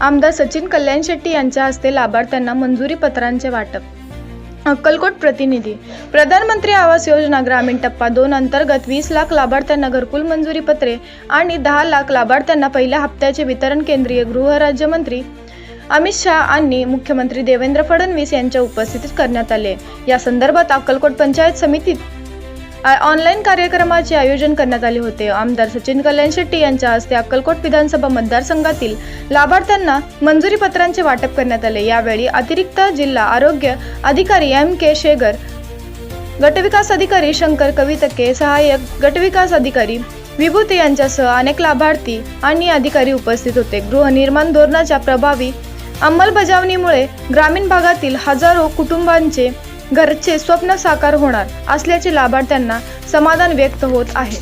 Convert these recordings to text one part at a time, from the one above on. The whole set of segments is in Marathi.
आमदार सचिन कल्याण शेट्टी यांच्या हस्ते लाभार्थ्यांना मंजुरी पत्रांचे वाटप. अक्कलकोट प्रतिनिधी प्रधानमंत्री आवास योजना ग्रामीण टप्पा दोन अंतर्गत वीस लाख लाभार्थ्यांना घरकुल मंजुरी पत्रे आणि दहा लाख लाभार्थ्यांना पहिल्या हप्त्याचे वितरण केंद्रीय गृहराज्यमंत्री अमित शहा आणि मुख्यमंत्री देवेंद्र फडणवीस यांच्या उपस्थितीत करण्यात आले. या संदर्भात अक्कलकोट पंचायत समितीत ऑनलाईन कार्यक्रमाचे आयोजन करण्यात आले होते. आमदार सचिन कल्याण शेट्टी यांच्या हस्ते अक्कलकोट विधानसभा मतदारसंघातील लाभार्थ्यांना मंजुरी पत्रांचे वाटप करण्यात आले. यावेळी अतिरिक्त जिल्हा आरोग्य अधिकारी एम के शेगर गटविकास अधिकारी शंकर कवितके सहाय्यक गटविकास अधिकारी विभूती यांच्यासह अनेक लाभार्थी आणि अधिकारी उपस्थित होते. गृहनिर्माण धोरणाच्या प्रभावी अंमलबजावणीमुळे ग्रामीण भागातील हजारो कुटुंबांचे घरचे स्वप्न साकार होणार असल्याचे लाभार्थ्यांना समाधान व्यक्त होत आहे.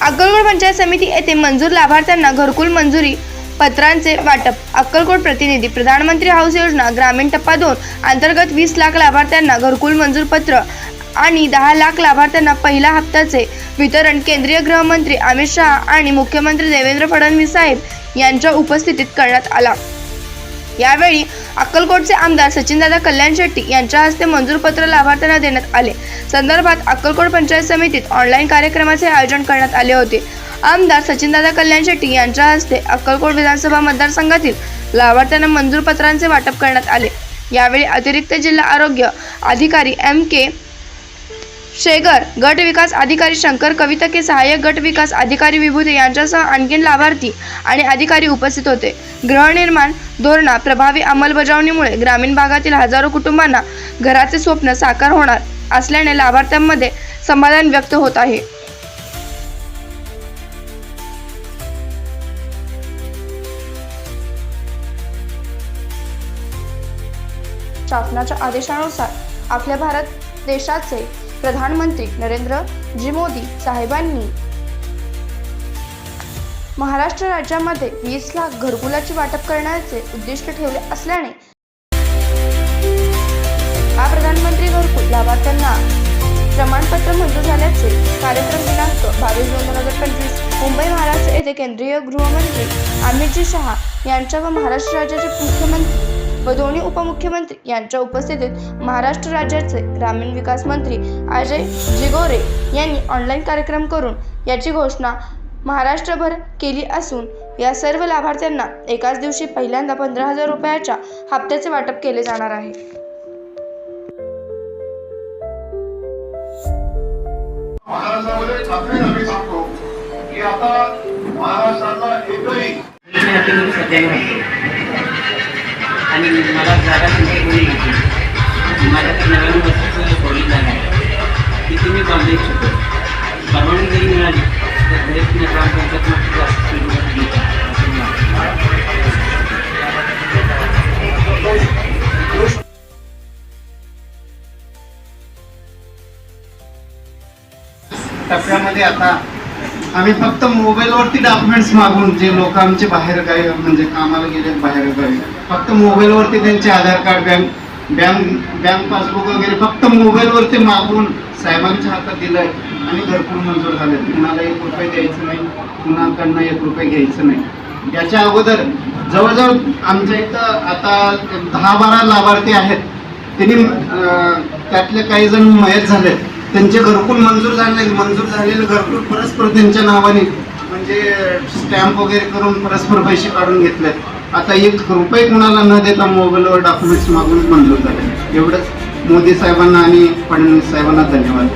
अक्कलकोट पंचायत समिती येथे मंजूर लाभार्थ्यांना घरकुल मंजुरी पत्रांचे वाटप. अक्कलकोट प्रतिनिधी प्रधानमंत्री हाऊस योजना ग्रामीण टप्पा दोन अंतर्गत वीस लाख लाभार्थ्यांना घरकुल मंजूर पत्र आणि दहा लाख लाभार्थ्यांना पहिल्या हप्त्याचे वितरण केंद्रीय गृहमंत्री अमित शहा आणि मुख्यमंत्री देवेंद्र फडणवीस साहेब यांच्या उपस्थितीत करण्यात आला. यावेळी अक्कलकोटचे आमदार सचिनदादा कल्याण शेट्टी यांच्या हस्ते मंजूर पत्र लाभार्थ्यांना देण्यात आले. संदर्भात अक्कलकोट पंचायत समितीत ऑनलाईन कार्यक्रमाचे आयोजन करण्यात आले होते. आमदार सचिनदादा कल्याण शेट्टी यांच्या हस्ते अक्कलकोट विधानसभा मतदारसंघातील लाभार्थ्यांना मंजूर पत्रांचे वाटप करण्यात आले. यावेळी अतिरिक्त जिल्हा आरोग्य अधिकारी एम के शेगर गट विकास अधिकारी शंकर कवितके सहाय्यक गट विकास अधिकारी विभूती यांच्यासह आणखीन लाभार्थी आणि अधिकारी उपस्थित होते. गृहनिर्माण धोरणा प्रभावी अंमलबजावणीमुळे ग्रामीण भागातील हजारो कुटुंबांना घराचे स्वप्न साकार होणार असल्याने लाभार्थ्यांमध्ये समाधान व्यक्त होत आहे. शासनाच्या आदेशानुसार आपल्या भारत देशाचे प्रधानमंत्री नरेंद्र जी मोदी साहेबांनी महाराष्ट्र राज्यामध्ये वीस लाख घरकुलाची वाटप करण्याचे उद्दिष्ट ठेवले असल्याने हा प्रधानमंत्री घरकुल लाभार्थ्यांना प्रमाणपत्र मंजूर झाल्याचे कार्यक्रम दिनांक बावीस दोन दोन हजार पंचवीस मुंबई महाराष्ट्र येथे केंद्रीय गृहमंत्री अमितजी शहा यांच्या व महाराष्ट्र राज्याचे मुख्यमंत्री व दोन्ही उपमुख्यमंत्री यांच्या उपस्थितीत महाराष्ट्र राज्याचे ग्रामीण विकास मंत्री अजय जिगोरे यांनी ऑनलाईन कार्यक्रम करून याची घोषणा महाराष्ट्रभर केली असून या सर्व लाभार्थ्यांना एकाच दिवशी पहिल्यांदा पंधरा हजार रुपयाच्या हप्त्याचे वाटप केले जाणार आहे. महाराष्ट्रामध्ये आम्ही सांगतो की आता महाराष्ट्रातला एकही आणि मला जागा तुमची कोणी घेतली माझ्याकडे नव्याण्णव वर्षाचं कॉलेज जागा आहे तिथे मी बांधू इच्छितो परवानगी जरी मिळाली तर घरी पुणे ग्रामपंचायत जास्त सुविधा टप्प्यामध्ये आता आम्ही फक्त मोबाईलवरती डॉक्युमेंट्स मागून जे लोक आमचे बाहेर गावी म्हणजे कामाला गेले बाहेर गावी फक्त मोबाईलवरती त्यांचे Aadhaar card bank bank bank passbook वगैरे फक्त मोबाईलवरती मागून साहेबांच्या हातात दिलंय आणि घरकुल मंजूर झाले कुणाला एक रुपये द्यायचं नाही कुणाकडनं एक रुपये घ्यायचं नाही. याच्या अगोदर जवळजवळ आमच्या इथं आता दहा बारा लाभार्थी आहेत. त्यांनी त्यातले काही जण मयत झालेत. त्यांचे घरकुल मंजूर झाले मंजूर झालेलं घरकुल परस्पर त्यांच्या नावाने म्हणजे स्टॅम्प वगैरे करून परस्पर पैसे काढून घेतले. आता एक रुपये कुणाला न देता मोबाईलवर डॉक्युमेंट्स मागून मंजूर झाले. एवढंच. मोदी साहेबांना आणि फडणवीस साहेबांना धन्यवाद.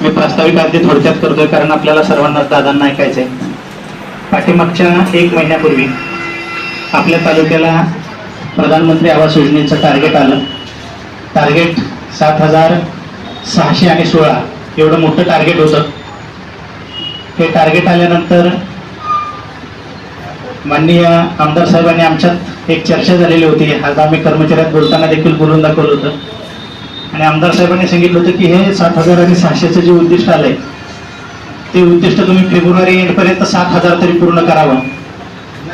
मी प्रास्ताविक अगदी थोडक्यात करतोय कारण आपल्याला सर्वांना दादांना ऐकायचंय. पाठीमागच्या एक महिन्यापूर्वी आपल्या तालुक्याला प्रधानमंत्री आवास योजनेचं टार्गेट आलं. टार्गेट सात हजार सहाशे आणि सोळा. एवढं मोठं टार्गेट होतं. हे टार्गेट आल्यानंतर माननीय आमदार साहेबांनी आमच्यात एक चर्चा झालेली होती. आज आम्ही कर्मचाऱ्यात बोलताना देखील बोलून दाखवलं होतं. आणि आमदार साहेबांनी सांगितलं होतं की हे सात हजार आणि सहाशेचं जे उद्दिष्ट आलंय ते उद्दिष्ट तुम्ही फेब्रुवारी एंडपर्यंत सात हजार तरी पूर्ण करावं.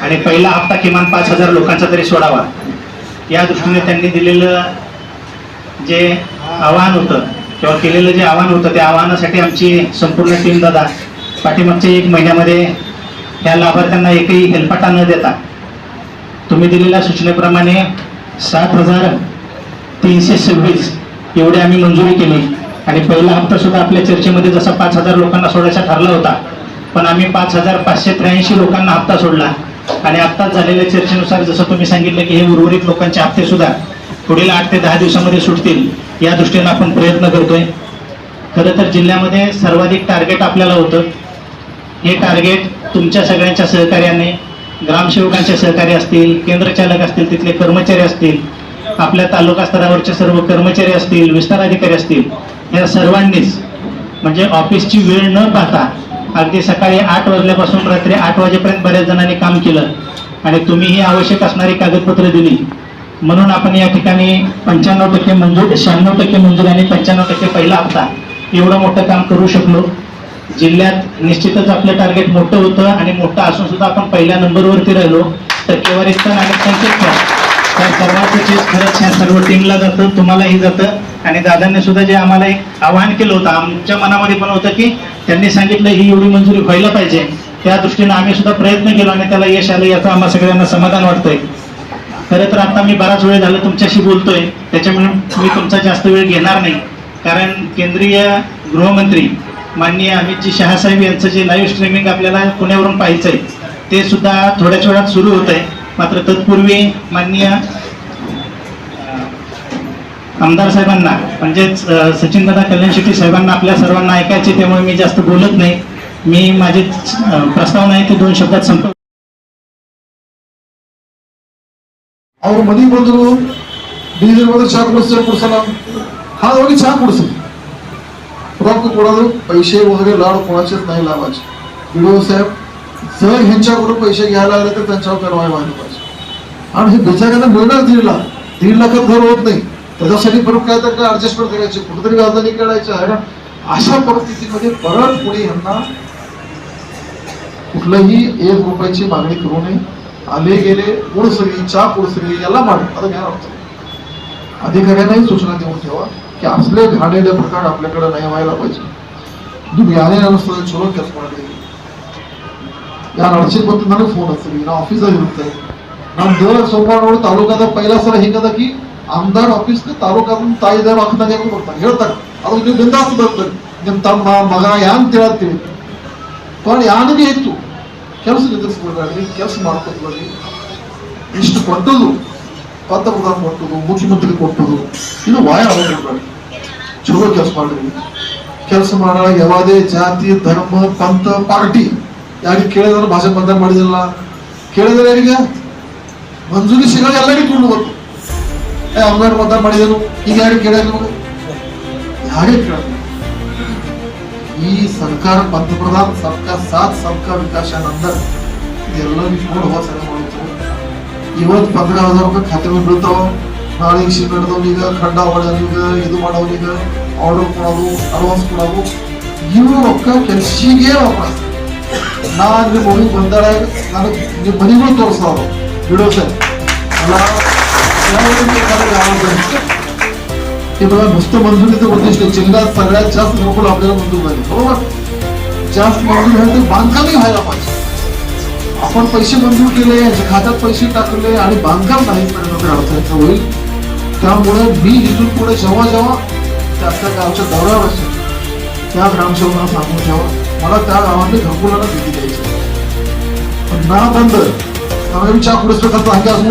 आणि पहिला हप्ता किमान पाच हजार लोकांचा तरी सोडावा. या दृष्टीने त्यांनी दिलेलं जे आव्हान होतं किंवा केलेलं जे आव्हान होतं त्या आव्हानासाठी आमची संपूर्ण टीम दादा पाठीमागच्या एक महिन्यामध्ये या लाभार्थ्यांना एकही हेलपाटा न देता तुम्ही दिलेल्या सूचनेप्रमाणे सात हजार तीनशे सव्वीस एवढी आम्ही मंजुरी केली. आणि पहिला हप्ता सुद्धा आपल्या चर्चेमध्ये जसा पाच हजार लोकांना सोडायचा ठरला होता पण आम्ही पाच हजार पाचशे त्र्याऐंशी लोकांना हप्ता सोडला. आणि आत्ताच झालेल्या चर्चेनुसार जसं तुम्ही सांगितलं की हे उर्वरित लोकांचे हप्ते सुद्धा पुढील आठ ते दहा दिवसामध्ये सुटतील या दृष्टीने आपण प्रयत्न करतोय. खरं तर जिल्ह्यामध्ये सर्वाधिक टार्गेट आपल्याला होतं. हे टार्गेट तुमच्या सगळ्यांच्या सहकार्याने ग्रामसेवकांचे सहकार्य असतील केंद्रचालक असतील तिथले कर्मचारी असतील आपल्या तालुका स्तरावरचे सर्व कर्मचारी असतील विस्तार अधिकारी असतील या सर्वांनीच म्हणजे ऑफिसची वेळ न पाहता अगदी सकाळी आठ वाजल्यापासून रात्री आठ वाजेपर्यंत बऱ्याच जणांनी काम केलं. आणि तुम्ही ही आवश्यक असणारी कागदपत्र दिली. म्हणून आपण या ठिकाणी पंच्याण्णव टक्के मंजूर शहाण्णव टक्के मंजूर आणि पंच्याण्णव टक्के पहिला हप्ता एवढं मोठं काम करू शकलो. जिल्ह्यात निश्चितच आपलं टार्गेट मोठं होतं आणि मोठं असून सुद्धा आपण पहिल्या नंबरवरती राहिलो. टक्केवारी पण आणि संख्येत त्या सर्वांचं चीज खरंच ह्या सर्व टीमला जातं तुम्हालाही जातं. आणि दादांनी सुद्धा जे आम्हाला एक आव्हान केलं होतं आमच्या मनामध्ये पण होतं की त्यांनी सांगितलं ही एवढी मंजुरी व्हायला पाहिजे. त्या दृष्टीनं आम्ही सुद्धा प्रयत्न केला आणि त्याला यश आलं याचं आम्हा सगळ्यांना समाधान वाटतंय. खरं तर आता मी बराच वेळ झाला तुमच्याशी बोलतोय. त्याच्यामुळे मी तुमचा जास्त वेळ घेणार नाही. कारण केंद्रीय गृहमंत्री माननीय अमितजी शहासाहेब यांचं जे लाईव्ह स्ट्रीमिंग आपल्याला पुण्यावरून पाहायचं आहे ते सुद्धा थोड्याच वेळात सुरू होत आहे मात्र तत्पूर्वी माननीय आमदार साहेबांना म्हणजेच सचिनदादा कल्याण शेट्टी साहेबांना आपल्या सर्वांना ऐकायचे त्यामुळे मी जास्त बोलत नाही. मी माझे प्रस्तावना आहे ते दोन शब्दात संपव ಅವ್ರ ಮನೆಗೆ ಬಂದರು ಬೀದರ್ ಬಂದ್ರೆ ಚಾ ಕುಡಿಸ್ತಾರೆ ಕುಡ್ಸಲ್ಲ ಹಾಗೆ ಹೋಗಿ ಚಾ ಕುಡಿಸಿ रॉक कोणाला पैसे वगैरे लाड कोणाचेच नाही लावायचे व्हिडिओ साहेब जर ह्यांच्याकडून पैसे घ्यायला आले तर त्यांच्यावर कारवाई व्हायला पाहिजे आणि हे बिचाऱ्यांना मिळणार दीड लाख दीड लाखात घर होत नाही त्याच्यासाठी परत काय तर काय ऍडजस्टमेंट करायची कुठेतरी व्याजाने काढायचं आहे ना अशा परिस्थितीमध्ये परत पुढे ह्यांना कुठलंही एक रुपयाची मागणी करू नये आले गेले पुढसरी चा पुढसरी याला मारू आता घ्या अर्थ अधिकाऱ्यांनाही सूचना देऊन ठेवा की असले घाणेले प्रकार आपल्याकडे नाही व्हायला पाहिजे. तुम्ही आले नसतं सोडून केस कोणाकडे या अडचणीबद्दल मला फोन असेल ना ऑफिस विरुद्ध आहे ना दर सोमवारवर तालुक्याचा पहिला सर हे कदा की आमदार ऑफिस ते तालुक्यातून ताईदार ऑफिसात येऊ करतात हेळतात आता तुम्ही बिंदास्त धरतात नेमतांबा मगा यान तिळात ते पण यान येतो ಕೆಲಸ ನಿಂದಿಸ್ಕೊಳ್ಬೇಡ್ರಿ ಕೆಲಸ ಮಾಡ್ಕೊಳ್ಬೇಡ್ರಿ ಇಷ್ಟು ಕೊಟ್ಟದು ಪಂತಪ್ರಧಾನ ಕೊಟ್ಟದು ಮುಖ್ಯಮಂತ್ರಿ ಕೊಟ್ಟದು ಇದು ವಾಯ ಚಲೋ ಕೆಲಸ ಮಾಡ್ರಿ. ಕೆಲಸ ಮಾಡ ಯಾವುದೇ ಜಾತಿ, ಧರ್ಮ, ಪಂಥ, ಪಾರ್ಟಿ, ಯಾರಿಗೆ ಕೇಳಿದ್ರೆ ಭಾಷೆ ಪಂಥ ಮಾಡಿದಿಲ್ಲ ಕೇಳಿದ್ರೆ ಯಾರಿಗೆ? ಮಂಜೂರಿ ಸಿಗೋ ಎಲ್ಲರಿಗೂ ಕೊಂಡು ಗೊತ್ತು. ಏ ಅಮ್ಮಾರು ಮತದಾನ ಮಾಡಿದನು, ಈಗ ಯಾರಿಗೆ ಕೇಳಿದ್ರು? ಯಾರೇ ಕೇಳಿದ್ರು? ಈ ಸರ್ಕಾರ पंतप्रधान सबका साथ सबका विकास नंतर ಎಲ್ಲ ಇಟ್ಕೊಂಡು ಹೋದ ಸರಿ ಮಾಡಿತ್ತು ಇವತ್ತು पंधरा हजार रुपये ಖಾತೆಗೆ ಬೀಳ್ತಾವ ನಾಳೆ ಈಗ ನಡೆದವನಿಗ ಖಂಡ ಹೊಡೆದವನಿಗ ಇದು ಮಾಡೋನಿಗ ಆರ್ಡರ್ ಕೊಡೋದು ಅಡ್ವಾನ್ಸ್ ಕೊಡೋದು ಇವು ರೊಕ್ಕ ಕೆಲ್ಸಿಗೆ ವಾಪಸ್ ನಾ ನಿಮ್ಮ ಮನೆಗೆ ಬಂದಾಗ ನನಗೆ ನಿಮ್ಮ ಮನೆಗಳು ತೋರಿಸ್ತಾವ ಬಿಡೋ ಸರ್ ಅಲ್ಲ ते बघा नुसतं मंजुरीचं उद्दिष्ट जिल्ह्यात सगळ्यात जास्त घरकुल आपल्याला मंजूर झाले बरोबर? जास्त मंजूर झाले ते बांधकामही व्हायला पाहिजे. आपण पैसे मंजूर केले याच्या खात्यात पैसे टाकले आणि बांधकाम नाही अडचणीचं होईल. त्यामुळे मी इथून पुढे जेव्हा जेव्हा त्या त्या गावच्या दौऱ्यावर असेल त्या ग्रामसेवकांना सांगून ठेवा. मला त्या गावातले घरकुलाला भेटी द्यायची पण ना बंद त्यामुळे मी चहा पुढे स्वतःचा अंगी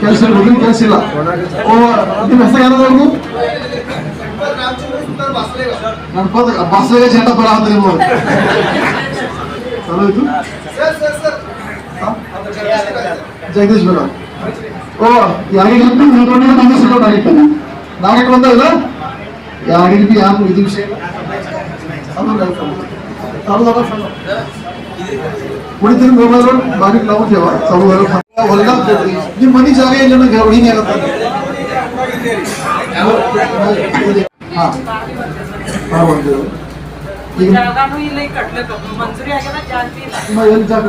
ಕೆಲಸ ಇರೋದು ಕೆಲಸ ಇಲ್ಲ ಓ ನಿಮ್ಮ ಹೆಸರು ಯಾರದವ್ರು ನನ್ನ ಪದ ಬಸ್ಸಾಗ ಚಂದ ಬರ ಹತ್ತಿರ ನೀವು ಚಲೋ ಇದು ಜಗದೀಶ್ ಬರ ಓ ಯಾರಿಗೆ ನಿಂತ್ಕೊಂಡಿಲ್ಲ ನಂಗೆ ಸಿಗೋಣ ಆಗಿತ್ತು ನಾಗಕ್ಕೆ ಬಂದಲ್ಲ ಯಾರಿಗೆ ಬಿ ಯಾರು ಇದು ವಿಷಯ ಕುಡಿತೀನಿ ಮೊಬೈಲ್ ಬಾರಿ ನಾವು ಚೌದ വല്ലം ഇത് മനുഷ്യറിയില്ലെന്ന് ഗൗരിനെ ಜಾಗ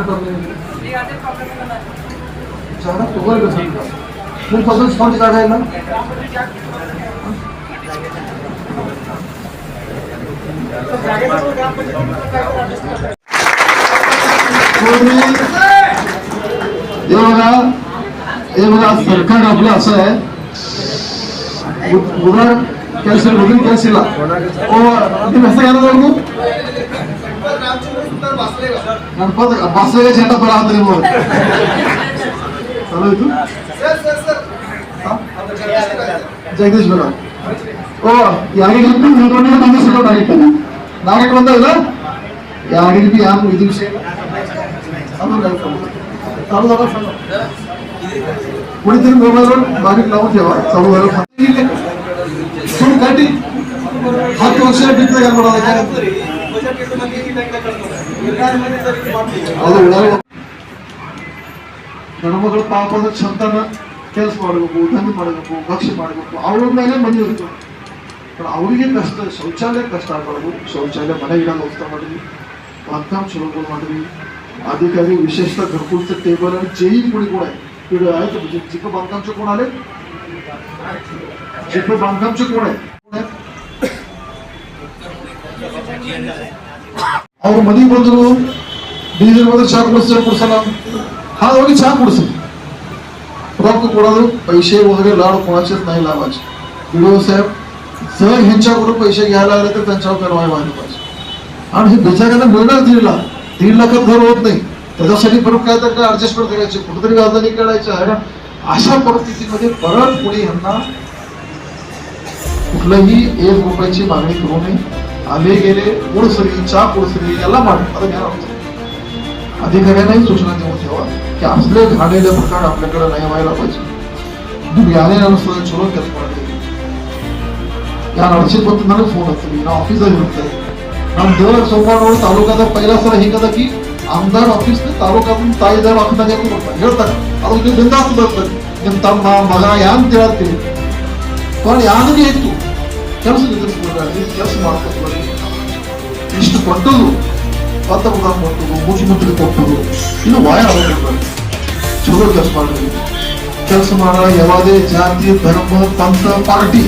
हे बघा हे बघा सरकार आपलं असं आहे उ- उदार ಕೆಲಸ ಹುಡುಗಿ ಕೆಲಸ ಇಲ್ಲ ಓ ನಿಮ್ಮ ಹೆಸರು ಯಾರು ಗಣಪತಿ ಬಸ್ಸಿಗೆ ಜೆಂಡ ಬರ ಅಂತ ನೀವು ಚಲೋ ಇದು ಹಾ? ಜಗದೀಶ್ ಬೇಡ ಓ ಯಾರಿಗೆ ನಿಂತ್ಕೊಂಡಿರೋ ನಂಗೆ ಸಿಗೋ ನಾಯಕ ನಾಯಕ ಬಂದಲ್ಲ ಯಾರಿಗೆ ಯಾರು ಇದು ವಿಷಯ चालू झालं कुणीतरी मोबाईलवर बारीक लावून ठेवा चालू झालं सुन काठी हात वर्ष बिकलं का मला काय ಅದು ಉಡಾಳ ಗಣಮಗಳು ಪಾಪದ ಕ್ಷಮತಾನ ಕೆಲಸ ಮಾಡಬೇಕು ದಂಧೆ ಮಾಡಬೇಕು ಭಕ್ಷ್ಯ ಮಾಡಬೇಕು ಅವ್ರ ಮೇಲೆ ಮನೆ ಇತ್ತು ಅವರಿಗೆ ಕಷ್ಟ ಶೌಚಾಲಯ ಕಷ್ಟ ಆಗಬಾರ್ದು ಶೌಚಾಲಯ ಮನೆ ಇಡಲು ವ್ಯವಸ್ಥೆ ಮಾಡಿದ್ವಿ बांधकाम सुरू ಮಾಡಿದ್ವಿ अधिकारी विशेषतः घरकुलचं टेबल आणि जेई कोणी कोण आहे तिकडे आहेत म्हणजे जिथं बांधकामचे कोण आले जिथं बांधकामचे कोण आहे कोण आहे ಅವ್ರು ಮನೆಗೆ ಬಂದ್ರು ಡೀಸೆಲ್ ಬಂದ್ರೆ ಚಹಾ ಕುಡಿಸ್ತಾರೆ ಕುಡ್ಸಲ್ಲ हा ಹೋಗಿ ಚಹಾ ಕುಡಿಸಿ रॉक कोणाला पैसे वगैरे लाड कोणाचेच नाही लावायचे व्हिडिओ साहेब जर ह्यांच्याकडून पैसे घ्यायला आले तर त्यांच्यावर कारवाई व्हायला पाहिजे आणि हे बेचाऱ्यांना मिळणार दीड लाख दीड लाखात घर होत नाही. त्याच्यासाठी परत काय तर काय ॲडजस्टमेंट करायचे कुठेतरी राजधानी करायचं आहे अशा परिस्थितीमध्ये परत कोणी यांना कुठलंही एक रुपयाची मागणी करू नये. आले गेले पुढसरी चा पुढसरी याला मागणी. अधिकाऱ्यांनाही सूचना देऊन ठेवा की असले घाणेले प्रकार आपल्याकडे नाही व्हायला पाहिजे. तुम्ही आलेला नसताना छोडून त्याच या अडचण पद्धतीने फोन असतो मी ना ऑफिसला येऊन ನಮ್ಮ ದೇವರ ಸೋಮವಾರ ತಾಲೂಕಾದ ಪೈಲ ಸಲ ಹಿಂಗದ ಕಿ ಆಮದಾರ್ ಆಫೀಸ್ ತಾಲೂಕಾದ ತಾಯಿದಾರ ಆಫೀಸ್ನಾಗ ಏನು ಬರ್ತಾರೆ ಹೇಳ್ತಾರೆ ಅದು ನೀವು ಬಿಂದಾಸ್ ಬರ್ತಾರೆ ನಿಮ್ಮ ತಮ್ಮ ಮಗ ಯಾನ್ ಹೇಳ್ತೀವಿ पण ಯಾನಿಗೆ ಇತ್ತು ಕೆಲಸ ನಿಲ್ಲಿಸ್ಬಿಡ್ರಿ ಕೆಲಸ ಮಾಡ್ಕೊತೀವಿ ಇಷ್ಟು ಕೊಟ್ಟದು पंतप्रधान ಕೊಟ್ಟರು ಮುಖ್ಯಮಂತ್ರಿ ಕೊಟ್ಟರು ಇನ್ನು ವಾಯ ಆಗೋದಿಲ್ಲ ಚಲೋ ಕೆಲಸ ಮಾಡ್ರಿ ಕೆಲಸ ಮಾಡ ಯಾವುದೇ ಜಾತಿ ಧರ್ಮ ಪಂಥ ಪಾರ್ಟಿ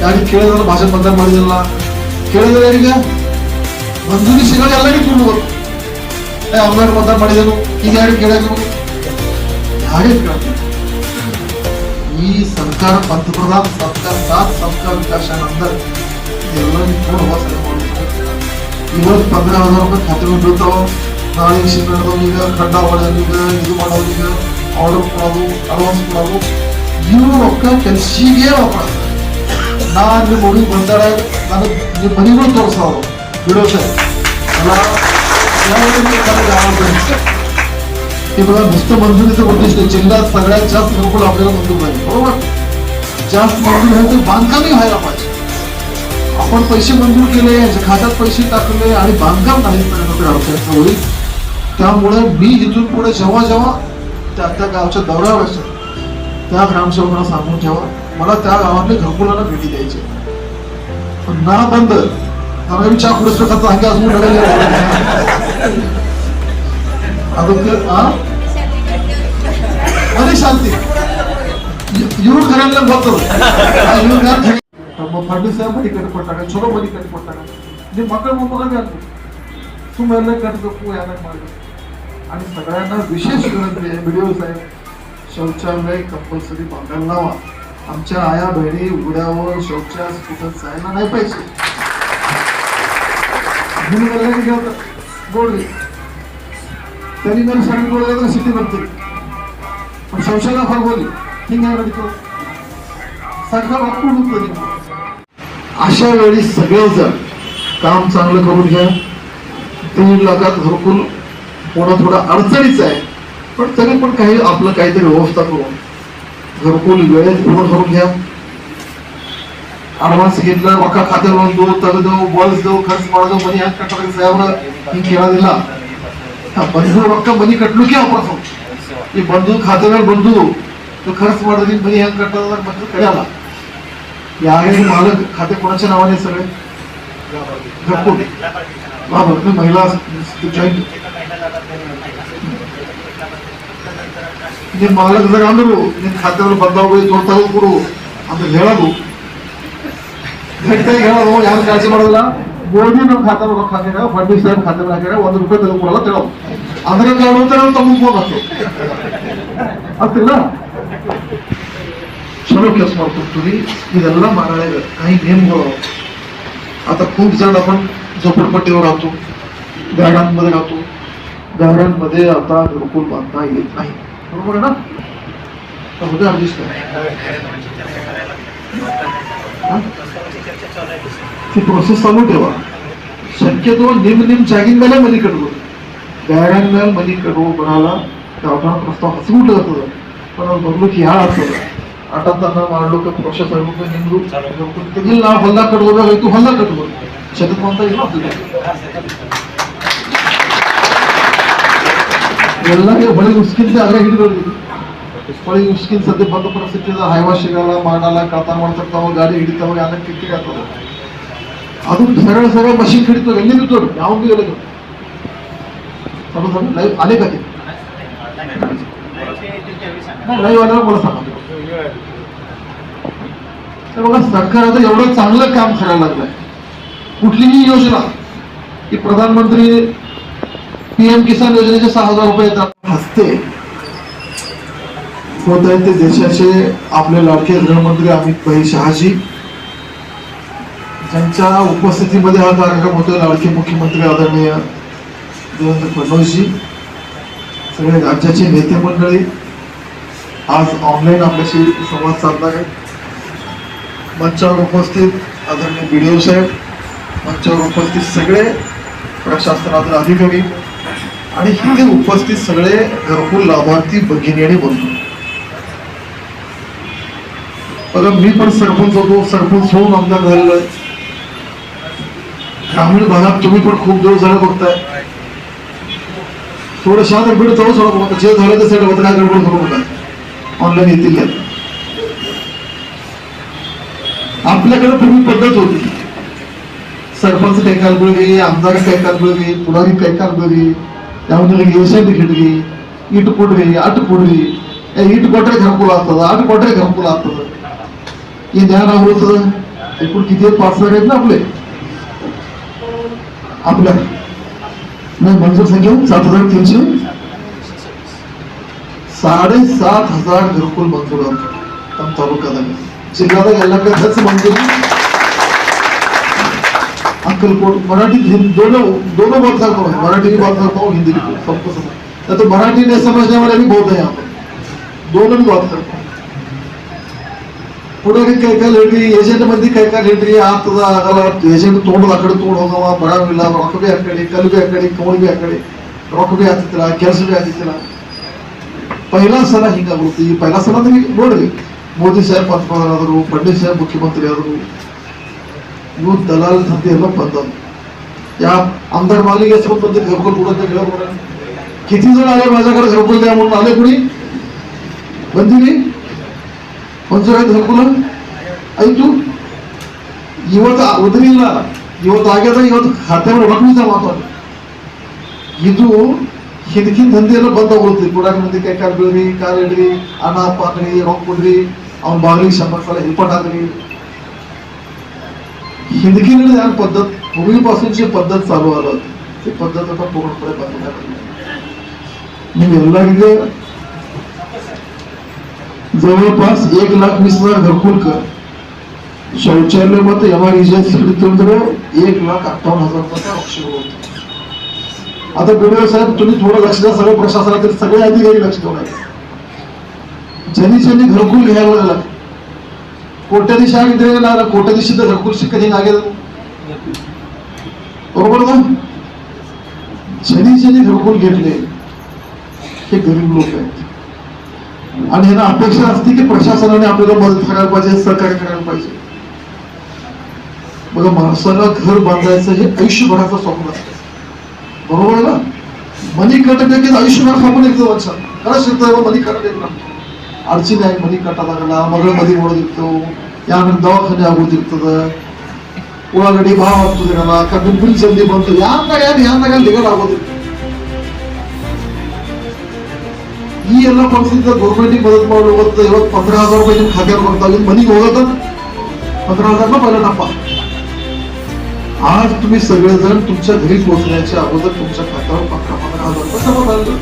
ಯಾರಿಗೆ ಕೇಳಿದ್ರೆ ಭಾಷೆ ಬದಲ ಮಾಡಿದಿಲ್ಲ ಕೇಳಿದ್ರೆ ಯಾರಿಗೆ ಮಂಜೂರಿ ಸಿಗೋದು ಎಲ್ಲರಿಗೂ ತುಂಬ ಏ ಅಮ್ಮಾರು ಬದಲ ಮಾಡಿದನು ಈಗ ಯಾರಿಗೆ ಕೇಳಿದ್ರು ಯಾರಿಗೆ ಕೇಳ್ತಾರೆ ಈ ಸರ್ಕಾರ पंतप्रधान सबका साथ सबका विकास नंतर ಎಲ್ಲರಿಗೂ ಕೂಡ ಹೊಸ ಇವತ್ತು पंधरा हजार रुपये खात्यावर ಬೀಳ್ತಾವ ನಾಳೆ ಶಿಬಿರದ ಈಗ ಖಡ್ಡ ಹೊಡೆಯೋದು ಈಗ ಇದು ಮಾಡೋದು ಈಗ ಆರ್ಡರ್ ಕೊಡೋದು ಅಡ್ವಾನ್ಸ್ ಕೊಡೋದು ಇವು ರೊಕ್ಕ ಕೆಲ್ಸಿಗೆ ವಾಪಸ್ ನಾನು ನಿಮ್ಮ ಹುಡುಗಿ ಬಂದಾಳ ನನಗೆ ನಿಮ್ಮ ಮನೆಗಳು ತೋರಿಸೋರು मी ते बघा नुसतं मंजुरीचं उद्दिष्ट जिल्ह्यात सगळ्यात जास्त घरकुल आपल्याला मंजूर पाहिजे बरोबर? जास्त मंजूर आहे तर बांधकामही व्हायला पाहिजे. आपण पैसे मंजूर केले खात्यात पैसे टाकले आणि बांधकाम नाही अडचण होईल. त्यामुळे मी इथून पुढे जेव्हा जेव्हा त्या त्या गावच्या दौऱ्यावर असेल त्या ग्रामसेवकांना सांगून ठेवा. मला त्या गावातले घरकुलाला भेटी द्यायची पण ना बंद. आम्ही विचार पुढे करता हांगा अजून घडले अरे शांती येऊन घरांना बघतो येऊन घरात मग फडणीस इकडे पडटा छोरो मनी कट पडटा जे मकळ मग घाल तू मला कट गप्पू याला मारलं आणि सगळ्यांना विशेष विनंती आहे व्हिडिओ साहेब शौचालय कंपल्सरी बांधायला लावा आमच्या आया बहिणी उघड्यावर शौचास कुठं जायला नाही पाहिजे घेऊन गेल्या की घेतात गोडली त्यांनी जर सगळी गोड तर सिटी बनते पण शौचालय फार बोलली ठीक सरकार वापरून तरी अशा वेळी सगळेजण काम चांगलं करून घ्या. तीन लाखात घरकुल कोणा थोडा अडचणीचं आहे. पण तरी पण काही आपलं काहीतरी व्यवस्था करून घरकुल वेळेत पूर्ण करून घ्या. ಅಡ್ವಾನ್ಸ್ గిట్ల ರೊಕ್ಕ ಖಾತೆ ಒಂದು ತೆಗೆದು ಬೋಲ್ಸ್ದು ಖರ್ಚು ಮಾಡೋದು ಮನಿ ಹಾಕಿ ಕಟ್ಟೋದು ಸಾಹೇಬ್ರ ಹಿಂಗ್ ಕೇಳೋದಿಲ್ಲ ಬಂದು ರೊಕ್ಕ ಮನಿ ಕಟ್ಟಲಿಕ್ಕೆ ಅವಕಾಶ ಈ ಬಂದು ಖಾತೆ ಮೇಲೆ ಬಂದು ಖರ್ಚು ಮಾಡೋದು ಮನಿ ಹೆಂಗೆ ಕಟ್ಟೋದಾಗ ಬಂದು ಕಡೆಯಲ್ಲ ಯಾರಿಗೆ ಮಾಲಕ್ ಖಾತೆ ಕೊಡೋಚೆ ನಾವೇ ಸगळे ಗಪ್ಪುಡಿ बाबा महिला ಜಾಯಿಂಟ್ ನಿಮ್ಮ ಮಾಲಕ್ ಅಂದ್ರು ನಿಮ್ಮ ಖಾತೆ ಮೇಲೆ ಬಂದಾಗ ತೋರ್ತಾ ಹೋಗ್ಬಿಡು ಅಂತ ಹೇಳೋದು ಗಟ್ಟಿಯಾಗಿ ಹೇಳೋದು ಯಾರು ಕೆಲಸ ಮಾಡೋದಿಲ್ಲ ಗೋಧಿ ನಮ್ಮ ಖಾತೆ ರೊಕ್ಕ ಹಾಕ್ಯಾರ ಫಡ್ಡಿ ಸಾಹೇಬ್ ಖಾತೆ ಹಾಕ್ಯಾರ ಒಂದು ರೂಪಾಯಿ ತೆಗೆದುಕೊಳ್ಳಲ್ಲ ತಿಳೋದು ಅದರ ಕಾರಣ ನಾವು ತಮ್ಮ ಫೋನ್ ಹಾಕ್ತೇವೆ ಚಲೋ ಕೆಲಸ ಮಾಡ್ತಿರ್ತೀವಿ ಇದೆಲ್ಲ ಮಾರಾಳೆ ಕೈ ನೇಮ್ಗಳು ಆತ खूप जण आपण झोपडपट्टीवर राहतो ಗಾರ್ಡನ್ ಮದ್ವೆ ಆತು ಗಾರ್ಡನ್ ಮದ್ವೆ ಆತ येत ಅಂತ ಇಲ್ಲಿ ಕಾಯಿ ना ಅರ್ಜಿಸ್ತಾರೆ ती प्रोसेस चालू ठेवा शक्यतो निम निम जागीन ಮೇಲೆ ಮನಿ ಕಟ್ಟಬಹುದು गाड्यां ಮೇಲೆ ಮನಿ ಕಟ್ಟುವ ಬರಲ್ಲ गावठाण ಪ್ರಸ್ತಾವ ಹಸಿಗುಟ್ಟು ಆಗ್ತದೆ पण ಅದು ಬರ್ಲಿಕ್ಕೆ ಯಾರು ಆಗ್ತದೆ ಆಟಂತನ ಮಾಡ್ಲಿಕ್ಕೆ ಪ್ರೋಸೆಸ್ ಆಗ್ಬೇಕು ನಿಮ್ದು ಇಲ್ಲ ನಾವು ಹೊಲ ಕಟ್ಕೋಬೇಕಾಯ್ತು ಹೊಲ ಕಟ್ಬೋದು ಶತಕ ಅಂತ ಇಲ್ಲ ಆಗ್ತದೆ ಎಲ್ಲರಿಗೆ ಹೊಳಿ ಉಸ್ಕಿಂತ ಅದ್ರ ಹಿಡಿದೋದು ಹೊಳಿ ಉಸ್ಕಿನ ಸದ್ಯ ಬಂದ ಪರಿಸ್ಥಿತಿ ಹೈವಾ ಸಿಗಲ್ಲ ಮಾಡಲ್ಲ ಕಳ್ತನ ಮಾಡ್ತಿರ್ತಾವ ಗಾಡಿ ಹಿಡಿತಾವ ಎಲ್ಲ ಕಿಕ್ಕಿಗೆ ಆಗ್ತದೆ ಅದು ಸರಳ ಸರಳ ಮಷಿನ್ ಹಿಡಿತಾವ ಎಲ್ಲಿ ನಿಂತೋಡು ಯಾವ್ದು ಇಲ್ಲ समजा लाईव्ह आले का ते नाही लाईव्ह आल्यावर मला सांगा तर बघा सरकार आता एवढं चांगलं काम करायला लागलंय कुठलीही योजना की प्रधानमंत्री पीएम किसान योजनेचे सहा हजार रुपये येतात हसते होत आहेत ते देशाचे आपले लाडके गृहमंत्री अमित भाई शहाजी. त्यांच्या उपस्थितीमध्ये हा कार्यक्रम होतोय लाडके मुख्यमंत्री आदरणीय देवेंद्र फडणवीसजी. सगळे राज्याचे नेते मंडळी आज ऑनलाईन आपल्याशी संवाद साधणार आहे मंचावर उपस्थित आदरणीय बीडीओ साहेब मंचावर उपस्थित सगळे प्रशासनातील अधिकारी आणि इथे उपस्थित सगळे घरकुल लाभार्थी भगिनी आणि बंधू. आता मी पण सरपंच होतो सरपंच होऊन आमदार झालेलो आहे. ग्रामीण भागात तुम्ही पण खूप दिवस झाले बघताय. थोडं शांत बीड चालू सोडा बघा जे झालं ते सगळं काय गडबड करू बघा ऑनलाईन येतील आपल्याकडे पूर्वी पद्धत होती. सरपंच काय कालबळ गेली आमदार काही कालबळ पुढारी काय कालबळ गेली त्यामध्ये व्यवसाय खेळली इट पोटली आठ पुढली या इट कोट्या घरकुला असतात? आठ कोट्या घरकुला असतात? ये ज्ञान आवडचं एकूण किती पासवर्ड है आहेत ना आपले आपल्या मैं मंजूर संख्या सात हज़ार तीन से? साढ़े सात हज़ार घरकुल मंजूर तम तालुका जिल्ह्याला गेला का त्याच मंजूर अक्कलकोट मराठीत दोनों दोनों बात करता हूँ। मराठी भी बात करता हूँ हिंदी भी। सबको समझ तो मराठी नहीं समझने वाले भी बहुत है यहाँ पर। दोनों भी बात करता हूँ। ಹುಡುಗಿ ಕೈಕಾಲು ಹಿಡ್ರಿ ಏಜೆಂಟ್ ಮಂದಿ ಕೈಕಾಲು ಹಿಡ್ರಿ ಆಗ್ತದ ಆಗಲ್ಲ ಏಜೆಂಟ್ ತೊಗೊಂಡು ಆ ಕಡೆ ತೊಗೊಂಡು ಹೋಗವ ಬರಂಗಿಲ್ಲ ರೊಕ್ಕ ಬಿ ಆ ಕಡೆ ಕಲ್ಲು ಬಿ ಆ ಕಡೆ ಕೌಳಿ ಬಿ ಆ ಕಡೆ ರೊಕ್ಕ ಬಿ ಆತಿತ್ತಿಲ್ಲ ಕೆಲಸ ಬಿ ಆತಿತ್ತಿಲ್ಲ ಪೈಲಾ ಸಲ ಹಿಂಗಾಗುತ್ತೆ ಈ ಪೈಲಾ ಸಲ ನೋಡ್ರಿ, ಮೋದಿ ಸಾಹೇಬ್ ಆದರು ಫಡ್ನೀಸ್ ಸಾಹೇಬ್ ಮುಖ್ಯಮಂತ್ರಿ ಆದರು ಇವು ದಲಾಲ್ ಸಂತೆ ಎಲ್ಲ ಬಂದವ್ರು. ಯಾ आमदार ಮಾಲಿಗೆ ಎಸ್ಕೊಂಡು ಬಂದು ಗರ್ಕೋಲ್ ಕೊಡಂತ ಹೇಳೋಣ ಕಿತಿ ಜನ ಆಲೆ माझ्याकडे झोपल ಬಂದಿರಿ? ಮಂಜೂರ ಆಯ್ತು घरकुल ಆಯ್ತು ಇವತ್ತು ಉದರಿಲ್ಲ ಇವತ್ತು ಆಗ್ಯದ ಇವತ್ತು ಖಾತೆ ರೊಕ್ಕ ಮಾತಾಡ ಇದು ಹಿಂದಕಿನ ದಂಧೆ ಎಲ್ಲ ಬಂದ ಹೋಗುತ್ತೆ ಕೂಡ ಮಂದಿ ಕೈ ಕಾಲು ಬೀಳ್ರಿ ಕಾಲು ಇಡ್ರಿ ಅನ್ನ ಪಾಕ್ರಿ ರೊಕ್ಕ ಕೊಡ್ರಿ ಅವ್ನ ಬಾಗಿಲಿಗೆ ಶಂಬರ್ ಸಲ ಹೆಲ್ಪಟ್ ಹಾಕ್ರಿ हिंदकी ज्ञान पद्धत पूर्वीपासूनची पद्धत चालू आलं होती ती पद्धत आता पूर्णपणे बंद झाली निवडला जवळपास एक लाख वीस हजार घरकुलकर शौचालय मत एमआयडीसीसाठी तंत्र एक लाख अठ्ठावन्न हजार अक्षर होतो. आता बिडवे साहेब तुम्ही थोडं लक्ष द्या सगळं प्रशासनाला सगळे अधिकारी लक्ष ठेवणार ज्यांनी ज्यांनी घरकुल घ्यायला लागला. कोट्या आम्ही द्यायला कोट्या कोट्याधीशी तर घरकुल कधी लागेल बरोबर ना? ज्यांनी ज्यांनी घरकुल घेतले हे गरीब लोक आहेत. आणि ह्यांना अपेक्षा असते की प्रशासनाने आपल्याला मदत करायला पाहिजे सहकार्य करायला पाहिजे. बघा माणसाला घर बांधायचं हे आयुष्यभराचं स्वप्न असतं. बरोबर ना? मनी कटक आयुष्यभर स्वप्न एकदम वचन खरं शेतकऱ्याला मनी कटक येत अडचणी आहे मनी कटा लागला मग मध्ये ओढ दिसतो. यानंतर दवाखाने आगो दिसतो उळागडी भाव असतो त्याला का बिलकुल संधी बनतो या या या नका लिगड आगोदर ಈ ಎಲ್ಲ ಪರಿಸ್ಥಿತಿ ಗೌರ್ಮೆಂಟಿಗೆ ಮದತ್ ಮಾಡಲು ಇವತ್ತು ಇವತ್ತು ಪಂದ್ರ ಹಜಾರ್ ರೂಪಾಯಿ ನಿಮ್ಮ ಖಾತೆ ಬರ್ತಾ ನಿಮ್ಮ ಮನೆಗೆ ಹೋಗೋದ पंधरा हजारला म्हणजे पहिला टप्पा. आज तुम्ही सगळेजण तुमच्या घरी पोहोचण्याच्या अगोदर तुमच्या खात्यावर पंधरा पंधरा हजार रुपये जमा झाले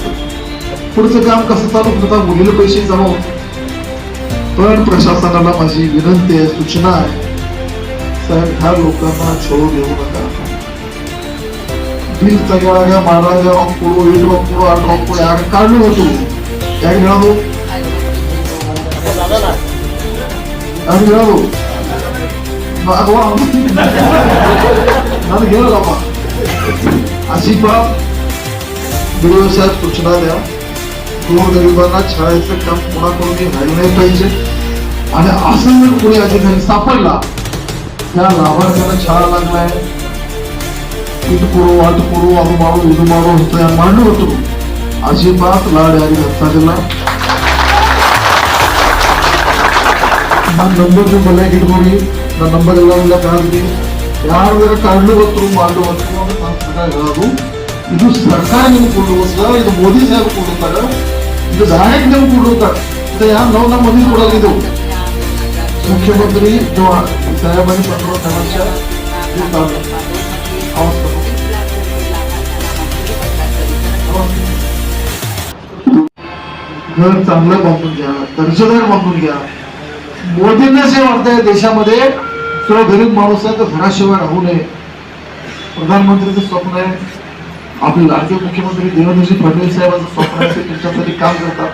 पुढचं काम कसं चालू होता? मुलीला पैसे जमा होते पण प्रशासनाला माझी विनंती आहे सूचना आहे. साहेब ह्या लोकांना छोडू देऊ नका. बिल सगळ्या महाराजा वापरू एट वापरू आठ वापरू होतो. काय मिळावू आम्ही मिळावू आम्ही गेलो बाबा अशी बाब गुरुदेव साहेब सूचना द्या गोरगरिबांना छळायचं काम कोणाकडून राहिलं नाही पाहिजे आणि असं जर कोणी अधिकारी सापडला त्या लाभार्थ्याला छाळा लागलाय इथं पुरो वाट पुरो आहो मारू इथं मारू होतो या मांडू होतो ಅಜಿಬಾತ್ ಲಾಡ್ ಯಾರಿಗೆ ಗೊತ್ತಾಗಿಲ್ಲ. ನಾನು ನಂಬರ್ನ ಮನೆಯಾಗ ಇಟ್ಕೊಳ್ಳಿ ನನ್ನ ನಂಬರ್ ಎಲ್ಲ ಇಲ್ಲ ಕಾದ್ರಿ ಯಾರ ಕಾರಣ ಗೊತ್ತು ಮಾಡುವಂತ ಇರೋದು ಇದು ಸರ್ಕಾರ ನಿಮ್ಗೆ ಕೊಡುವಂತ ಇದು ಮೋದಿ ಸಾಹೇಬ್ ಕೊಡುತ್ತಾರೆ ಇದು ದಾಯಕ್ ನಿಮ್ಗೆ ಕೊಡುತ್ತಾರೆ ಇದು. ಯಾರು ನಾವು ನಮ್ಮ ಮನೆಗೆ ಕೊಡೋದಿದು ಮುಖ್ಯಮಂತ್ರಿ ಸಾಹೇಬನ ಪಟ್ಟ ಸಮಸ್ಯೆ घर चांगलं बांधून घ्या दर्जेदार बांधून घ्या. मोदींना जे वाटतंय देशामध्ये किंवा गरीब माणूस आहे तो घराशिवाय राहू नये. प्रधानमंत्रीचं स्वप्न आहे. आपले लाडके मुख्यमंत्री देवेंद्रजी फडणवीस साहेबांचं स्वप्न आहे ते काम करतात.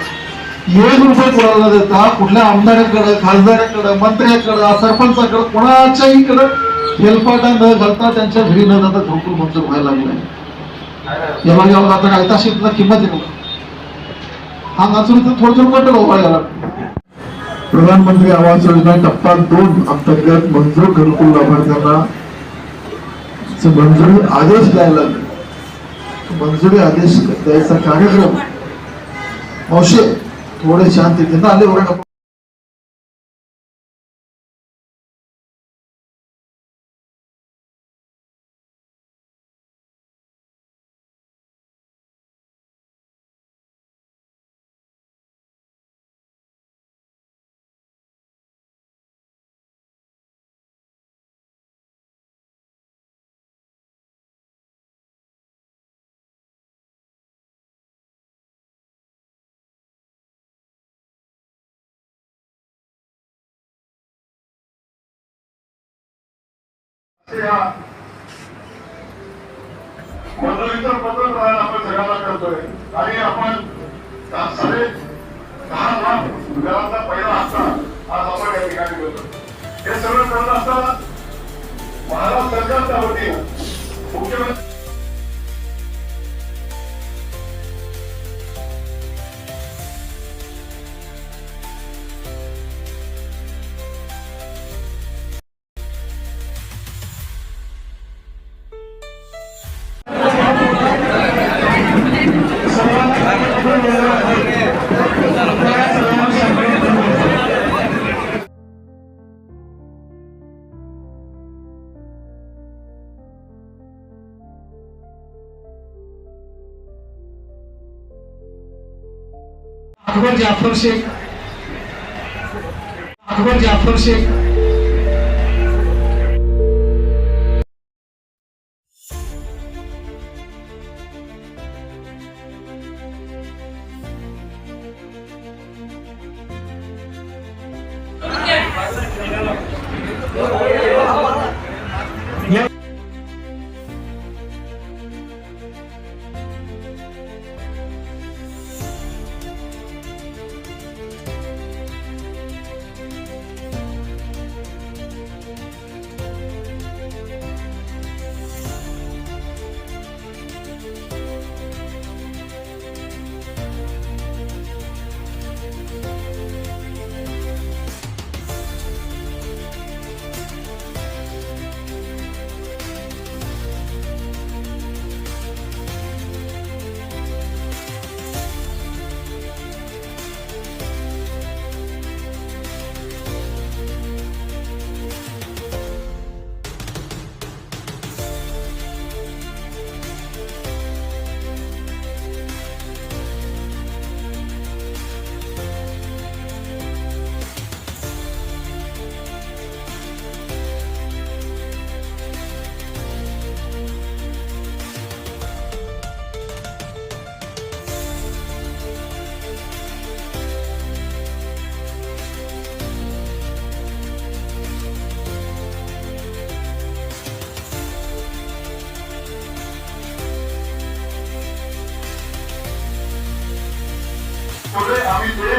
एक रुपये कोणाला न देता? कुठल्या आमदाराकडे खासदाराकडे मंत्र्याकडे सरपंचाकडे कोणाच्याही कडे हेलपाटा न घालता त्यांच्या घरी न जाता घरकुल मंजूर व्हायला लागलाय. याला यावं आता काय किंमत आहे हा नाचून इथं थोडं थोडं पटलं उभारायला प्रधानमंत्री आवास योजना टप्पा दोन अंतर्गत मंजूर घरकुल लाभार्थ्यांना मंजुरी आदेश द्यायला लागले. मंजुरी आदेश द्यायचा कार्यक्रम. मावशे थोडे शांततेनं आले बघा मंजुरीचं पत्र आपण सगळ्यांना करतोय. आणि आपण साडे दहा लाख घराचा पहिला हप्ता आज आपण या ठिकाणी देतो हे सगळं करत असताना महाराष्ट्र सरकारच्या वतीनं मुख्यमंत्री জাফর শেখ আকবর জাফর শেখ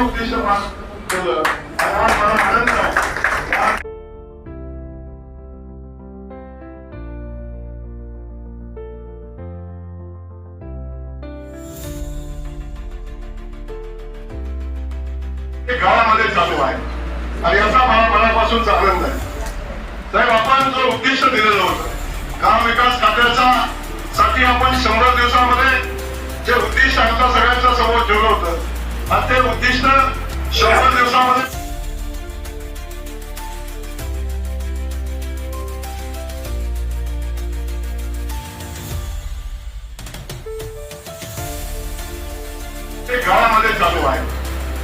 उद्दिष्ट पास केलं आणि आज मला आनंद आहे गावामध्ये चालू आहे. आणि याचा मला मनापासून आनंद आहे साहेब आपण जो उद्दिष्ट दिलेलं होतं ग्राम विकास खात्याचा साठी आपण शंभर दिवसामध्ये जे उद्दिष्ट आमच्या सगळ्यांच्या समोर ठेवलं होतं आणि ते उद्दिष्ट शंभर दिवसामध्ये ते गावामध्ये चालू आहे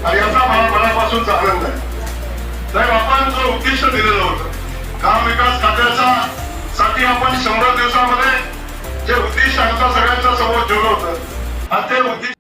आणि याचा मला मनापासून आनंद आहे साहेब आपण जो उद्दिष्ट दिलेलं होतं ग्राम विकास खात्याचा साठी आपण शंभर दिवसामध्ये जे उद्दिष्ट आमच्या सगळ्यांच्या समोर ठेवलं होतं आणि ते उद्दिष्ट